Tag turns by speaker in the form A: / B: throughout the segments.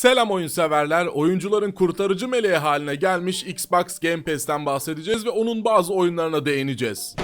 A: Selam oyun severler. Oyuncuların kurtarıcı meleği haline gelmiş Xbox Game Pass'ten bahsedeceğiz ve onun bazı oyunlarına değineceğiz.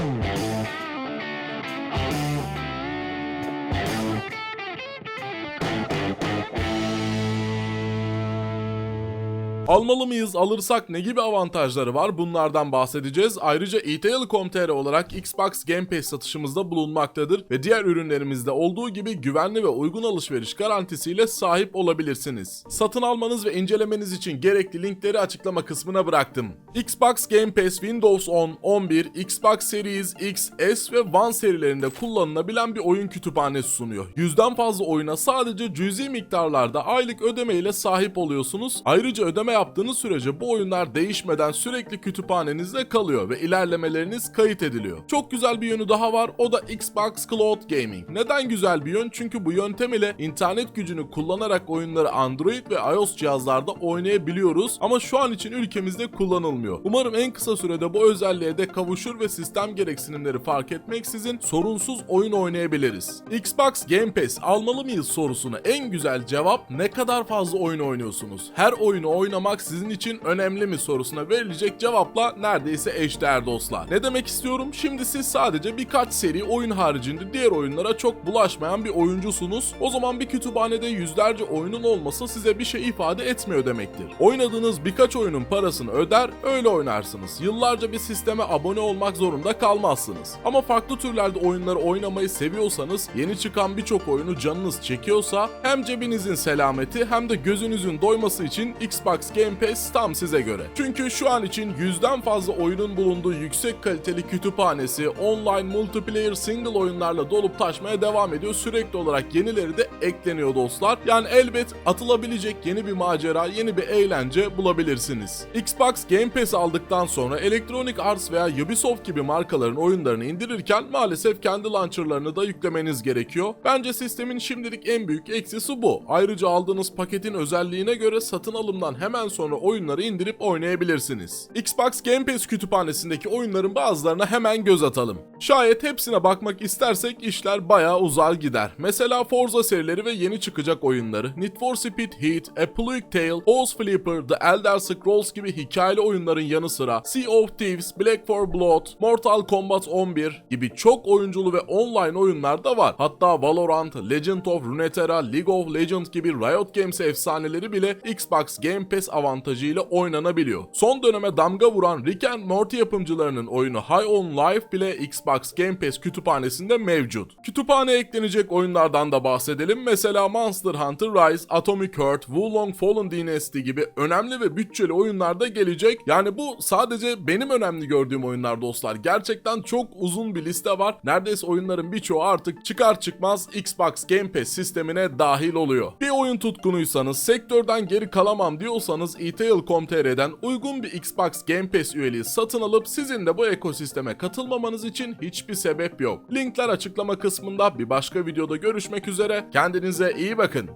A: Almalı mıyız? Alırsak ne gibi avantajları var? Bunlardan bahsedeceğiz. Ayrıca ETL.com.tr olarak Xbox Game Pass satışımızda bulunmaktadır ve diğer ürünlerimizde olduğu gibi güvenli ve uygun alışveriş garantisiyle sahip olabilirsiniz. Satın almanız ve incelemeniz için gerekli linkleri açıklama kısmına bıraktım. Xbox Game Pass Windows 10, 11, Xbox Series X, S ve One serilerinde kullanılabilen bir oyun kütüphanesi sunuyor. Yüzden fazla oyuna sadece cüzi miktarlarda aylık ödeme ile sahip oluyorsunuz. Ayrıca ödeme yaptığınız sürece bu oyunlar değişmeden sürekli kütüphanenizde kalıyor ve ilerlemeleriniz kayıt ediliyor. Çok güzel bir yönü daha var o da Xbox Cloud Gaming. Neden güzel bir yön? Çünkü bu yöntem ile internet gücünü kullanarak oyunları Android ve iOS cihazlarda oynayabiliyoruz ama şu an için ülkemizde kullanılmıyor. Umarım en kısa sürede bu özelliğe de kavuşur ve sistem gereksinimleri fark etmeksizin sorunsuz oyun oynayabiliriz. Xbox Game Pass almalı mıyız sorusuna en güzel cevap ne kadar fazla oyun oynuyorsunuz? Her oyunu oynamak sizin için önemli mi sorusuna verilecek cevapla neredeyse eşdeğer dostlar. Ne demek istiyorum? Şimdi siz sadece birkaç seri oyun haricinde diğer oyunlara çok bulaşmayan bir oyuncusunuz. O zaman bir kütüphanede yüzlerce oyunun olması size bir şey ifade etmiyor demektir. Oynadığınız birkaç oyunun parasını öder, öyle oynarsınız. Yıllarca bir sisteme abone olmak zorunda kalmazsınız. Ama farklı türlerde oyunları oynamayı seviyorsanız, yeni çıkan birçok oyunu canınız çekiyorsa hem cebinizin selameti hem de gözünüzün doyması için Xbox Game Pass tam size göre. Çünkü şu an için yüzden fazla oyunun bulunduğu yüksek kaliteli kütüphanesi online multiplayer single oyunlarla dolup taşmaya devam ediyor. Sürekli olarak yenileri de ekleniyor dostlar. Yani elbet atılabilecek yeni bir macera, yeni bir eğlence bulabilirsiniz. Xbox Game Pass aldıktan sonra Electronic Arts veya Ubisoft gibi markaların oyunlarını indirirken maalesef kendi launcherlarını da yüklemeniz gerekiyor. Bence sistemin şimdilik en büyük eksisi bu. Ayrıca aldığınız paketin özelliğine göre satın alımdan hemen sonra oyunları indirip oynayabilirsiniz. Xbox Game Pass kütüphanesindeki oyunların bazılarına hemen göz atalım. Şayet hepsine bakmak istersek işler bayağı uzar gider. Mesela Forza serileri ve yeni çıkacak oyunları, Need for Speed Heat, A Plague Tale, House Flipper, The Elder Scrolls gibi hikayeli oyunların yanı sıra Sea of Thieves, Black 4 Blood, Mortal Kombat 11 gibi çok oyunculu ve online oyunlar da var. Hatta Valorant, Legend of Runeterra, League of Legends gibi Riot Games efsaneleri bile Xbox Game Pass avantajıyla oynanabiliyor. Son döneme damga vuran Rick and Morty yapımcılarının oyunu High on Life bile Xbox Game Pass kütüphanesinde mevcut. Kütüphaneye eklenecek oyunlardan da bahsedelim. Mesela Monster Hunter Rise, Atomic Heart, Wulong Fallen Dynasty gibi önemli ve bütçeli oyunlar da gelecek. Yani bu sadece benim önemli gördüğüm oyunlar dostlar. Gerçekten çok uzun bir liste var. Neredeyse oyunların birçoğu artık çıkar çıkmaz Xbox Game Pass sistemine dahil oluyor. Bir oyun tutkunuysanız, sektörden geri kalamam diyorsanız ETL.com.tr'den uygun bir Xbox Game Pass üyeliği satın alıp sizin de bu ekosisteme katılmamanız için hiçbir sebep yok. Linkler açıklama kısmında bir başka videoda görüşmek üzere. Kendinize iyi bakın.